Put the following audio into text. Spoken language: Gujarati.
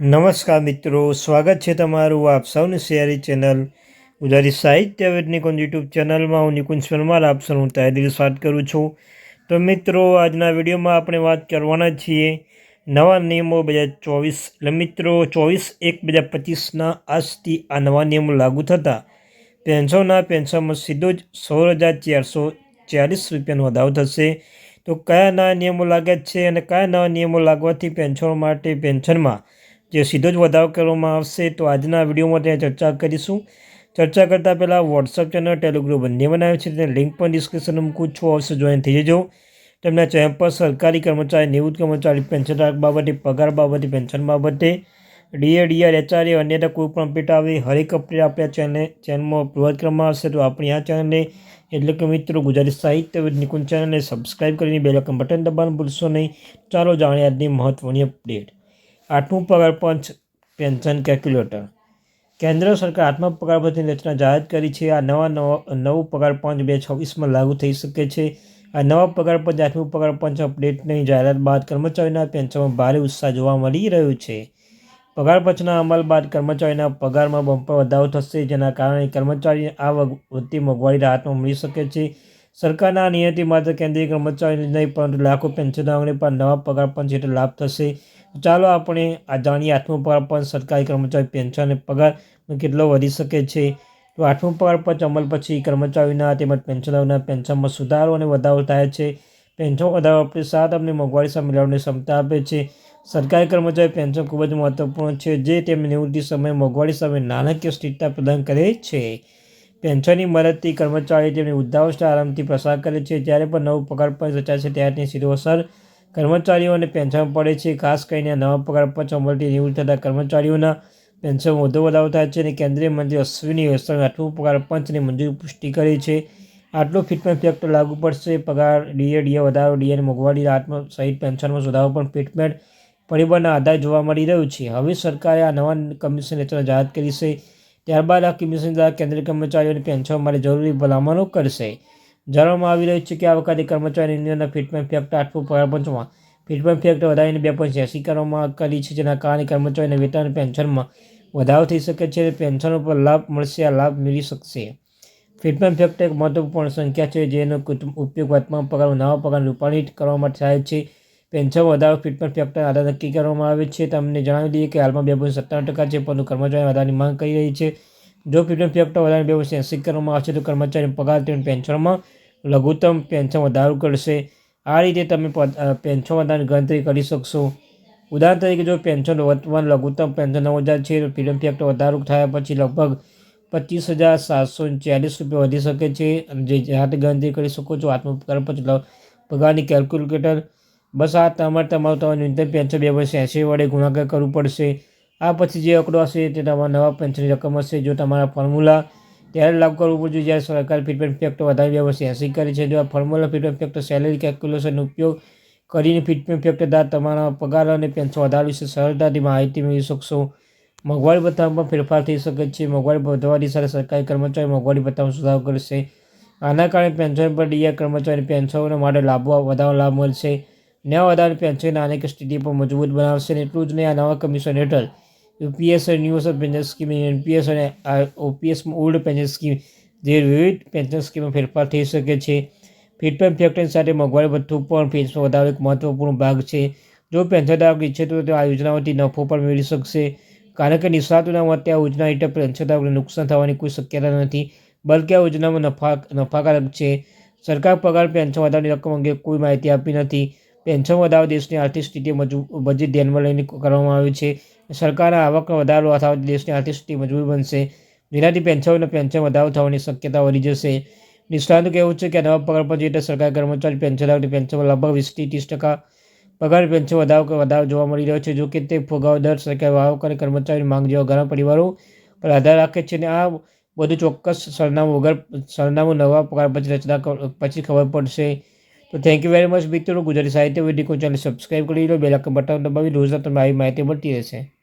નમસ્કાર મિત્રો, સ્વાગત છે તમારું આપ સૌની શેરી ચેનલ ગુજરાતી સાહિત્ય વેદનિકોન યુટ્યુબ ચેનલમાં. હું નિકુંજ પરમાર, આપ સૌનું તહેદીલ સ્વાગત કરું છું. તો મિત્રો, આજના વિડીયોમાં આપણે વાત કરવાના છીએ નવા નિયમો બે હજાર ચોવીસ. એટલે મિત્રો, ચોવીસ એક બે હજાર પચીસના આજથી આ નવા નિયમો લાગુ થતાં પેન્શનના પેન્શનમાં સીધો જ સોળ હજાર ચારસો ચાલીસ રૂપિયાનો વધારો થશે. તો કયા નવા નિયમો લાગ્યા છે અને કયા નવા નિયમો લાગવાથી પેન્શનો માટે પેન્શનમાં જે સીધો જ વધારો કરવામાં આવશે તો આજના વિડીયોમાં ત્યાં ચર્ચા કરીશું. ચર્ચા કરતાં પહેલાં વોટ્સઅપ ચેનલ ટેલિગ્રુપ બંને બનાવ્યું છે. તેને લિંક પણ ડિસ્ક્રિપ્શનમાં મૂકું છું. અવશ્ય જોઈન થઈ જજો. તેમના ચેનલ પર સરકારી કર્મચારી, નિવૃત્ત કર્મચારી પેન્શન બાબતે, પગાર બાબતે પેન્શન બાબતે ડીએ ડીઆર એચઆરએ અન્યતા કોઈ પણ અપડેટ આવે, હરેક અપડેટ આપણા ચેનલ ચેનલમાં પ્રોવાઈડ કરવામાં આવશે. તો આપણી આ ચેનલને એટલે કે મિત્રો ગુજરાતી સાહિત્ય નિકુંજ ચેનલને સબસ્ક્રાઈબ કરીને બેલકન બટન દબાવવાનું ભૂલશો નહીં. ચાલો જાણીએ આજની મહત્ત્વની અપડેટ આઠમું પગાર પંચ પેન્શન કેલ્ક્યુલેટર. કેન્દ્ર સરકાર આઠમા પગાર પંચની રચના જાહેર કરી છે. આ નવા નવા પગાર પંચ બે છવ્વીસમાં લાગુ થઈ શકે છે. આ નવા પગાર પંચ આઠમું પગાર પંચ અપડેટની જાહેરાત બાદ કર્મચારીના પેન્શનમાં ભારે ઉત્સાહ જોવા મળી રહ્યો છે. પગાર પંચના અમલ બાદ કર્મચારીના પગારમાં બમ્પર વધારો થશે, જેના કારણે કર્મચારીને આ વધતી મોંઘવારી રાહતમાં મળી શકે છે. સરકારના નિયતિ માત્ર કેન્દ્રીય કર્મચારીને નહીં, પરંતુ લાખો પેન્શનદારોને પણ નવા પગાર પંચ હેઠળ લાભ થશે. ચાલો આપણે આ જાણીએ આઠમો પગાર પંચ સરકારી કર્મચારી પેન્શન પગાર કેટલો વધી શકે છે? તો આઠમો પગાર પંચ અમલ પછી કર્મચારીના તેમજ પેન્શનરોના પેન્શનમાં સુધારો અને વધારો થાય છે. પેન્શન વધારો આપણે સાત અમને મોંઘવારી સામે લડવાની ક્ષમતા આપે છે. સરકારી કર્મચારી પેન્શન ખૂબ જ મહત્વપૂર્ણ છે, જે તેમની નિવૃત્તિ સમયે મોંઘવારી સામે નાણાકીય સ્થિરતા પ્રદાન કરે છે. પેન્શનની મદદથી કર્મચારી તેમની વૃદ્ધાવસ્થા આરામથી પસાર કરે છે. જ્યારે પણ નવું પગાર પણ રચાય છે, ત્યારે તેની સીધો અસર કર્મચારીઓને પેન્શન પડે છે. ખાસ કરીને નવા પગાર પંચ અમલથી નિવૃત્ત થતા કર્મચારીઓના પેન્શન વધુ વધારો થાય છે અને કેન્દ્રીય મંત્રી અશ્વિની વૈષ્ણવે આઠમું પગાર પંચની મંજૂરી પુષ્ટિ કરી છે. આટલો ફિટમેન્ટ ફેક્ટર લાગુ પડશે. પગાર, ડીએ ડીએ વધારો ડીએની મોંઘવારી આત્મ સહિત પેન્શનમાં સુધારો પણ ફિટમેન્ટ પરિબળના આધારે જોવા મળી રહ્યું છે. હવે સરકારે આ નવા કમિશન રચના જાહેર કરી છે. ત્યારબાદ આ કમિશન દ્વારા કેન્દ્રીય કર્મચારીઓને પેન્શન માટે જરૂરી ભલામણો કરશે. જાણવામાં આવી રહ્યું છે કે આ વખતે કર્મચારી યુનિયનના ફિટમેન્ટ ફેક્ટ પગાર પંચમાં ફિટમેન્ટ ફેક્ટ વધારીને બે પોઈન્ટ એસી કરવામાં કરી છે, જેના કારણે કર્મચારીને વેતન પેન્શનમાં વધારો થઈ શકે છે પેન્શન પર લાભ મળશે, આ લાભ મેળવી શકશે. ફિટમેન્ટ ફેક્ટ એક મહત્વપૂર્ણ સંખ્યા છે, જેનો ઉપયોગ વર્તમાન પગાર, નવા પગાર રૂપાંતરિત કરવા માટે થાય છે. પેન્શન વધારો ફિટમેન્ટ ફેક્ટર આધાર નક્કી કરવામાં આવે છે. તમને જણાવી દઈએ કે હાલમાં બે પોઈન્ટ સત્તાવન ટકા છે, પરંતુ કર્મચારી વધારાની માંગ કરી રહી છે. જો ફિટમેન્ટ ફેક્ટર વધારે બે પોઈન્ટ એંસી કરવામાં આવશે, તો કર્મચારી પગાર તેમજ પેન્શનમાં લઘુત્તમ પેન્શન વધારો કરશે. આ રીતે તમે પેન્શન વધારાની ગણતરી કરી શકશો. ઉદાહરણ તરીકે જો પેન્શન વર્તમાન લઘુત્તમ પેન્શન નવ હજાર છે, તો પીએમ ફેક્ટર વધારો થયા પછી લગભગ પચીસ હજાર સાતસો ચાલીસ રૂપિયા વધી શકે છે. જે જાતે ગણતરી કરી શકો છો આત્મપગાર પછી પગારની કેલ્ક્યુલેટર. બસ આ તમારે તમારું તમારું ન્યૂનતમ પેન્શન બે વર્ષ એંસી વડે ગુણાકાર કરવું પડશે. આ પછી જે આંકડો હશે તે તમારા નવા પેન્શનની રકમ હશે. જો તમારા ફોર્મ્યુલા ત્યારે લાગુ કરવું પડશે જ્યારે સરકાર ફિટમેન્ટ ફેક્ટર વધારે વ્યવસ્થિત એંસી કરે છે. જો આ ફોર્મ્યુલા ફિટમેન્ટ ફેક્ટર સેલેરી કેલ્ક્યુલેશનનો ઉપયોગ કરીને ફિટમેન્ટ ફેક્ટર દ્વારા તમારા પગાર અને પેન્શન વધારવા વિશે સરળતાથી માહિતી મેળવી શકશો. મોંઘવારી ભથ્થામાં ફેરફાર થઈ શકે છે. મોંઘવારી વધવાની સાથે સરકારી કર્મચારી મોંઘવારી ભથ્થામાં સુધારો કરશે. આના કારણે પેન્શન પર ડીઆર કર્મચારી પેન્શનો માટે લાભો, વધારો લાભ મળશે. નવા વધારાની પેન્શન આને સ્થિતિ પર મજબૂત બનાવશે એટલું જ નહીં, આ નવા કમિશન હેઠળ UPS new pension scheme NPS અને ઓપીએસમાં ઓલ્ડ પેન્શન સ્કીમ જે વિવિધ પેન્શન સ્કીમમાં ફેરફાર થઈ શકે છે. ફિટપેન ફેક્ટરી સાથે મોંઘવારી ભથ્થું પણ પેન્શન વધારો એક મહત્વપૂર્ણ ભાગ છે. જો પેન્શનધારક ઈચ્છે તો આ યોજનાઓથી નફો પણ મેળવી શકશે. કારણ કે નિષ્ણાતોના મતે આ યોજના હેઠળ પેન્શનધારકને નુકસાન થવાની કોઈ શક્યતા નથી. બલકે આ યોજનામાં નફા, નફાકારક છે. સરકાર પગાર પેન્શન વધારાની રકમ અંગે કોઈ માહિતી આપી નથી. પેન્શન વધારો દેશની આર્થિક સ્થિતિ મજબૂત ધ્યાનમાં લઈને કરવામાં આવ્યું છે. સરકારના આવકનો વધારો થવાથી દેશની આર્થિક સ્થિતિ મજબૂત બનશે. જેનાથી પેન્શન પેન્શન વધારો થવાની શક્યતા વધી જશે. નિષ્ણાતનું કહેવું છે કે નવા પગાર પર હેઠળ સરકાર કર્મચારી પેન્શનધારકની પેન્શનમાં લગભગ વીસથી ત્રીસ ટકા પગાર પેન્શન વધારો વધારો જોવા મળી રહ્યો છે. જો કે તે ફુગાવો દર સરકાર વાવક અને કર્મચારીની માંગ જેવા ઘણા પરિવારો પર આધાર રાખે છે અને આ બધું ચોક્કસ સરનામું વગર, સરનામું નવા પગાર પછી રચના પછી ખબર પડશે. તો થેન્ક યુ વેરી મચ મિત્રો. ગુજરાતી સાહિત્ય વીડિયો ચેનલ સબસ્ક્રાઈબ કરી લો. બેલાકન બટન દબાવી. રોજના તમને આવી માહિતી મળતી રહેશે.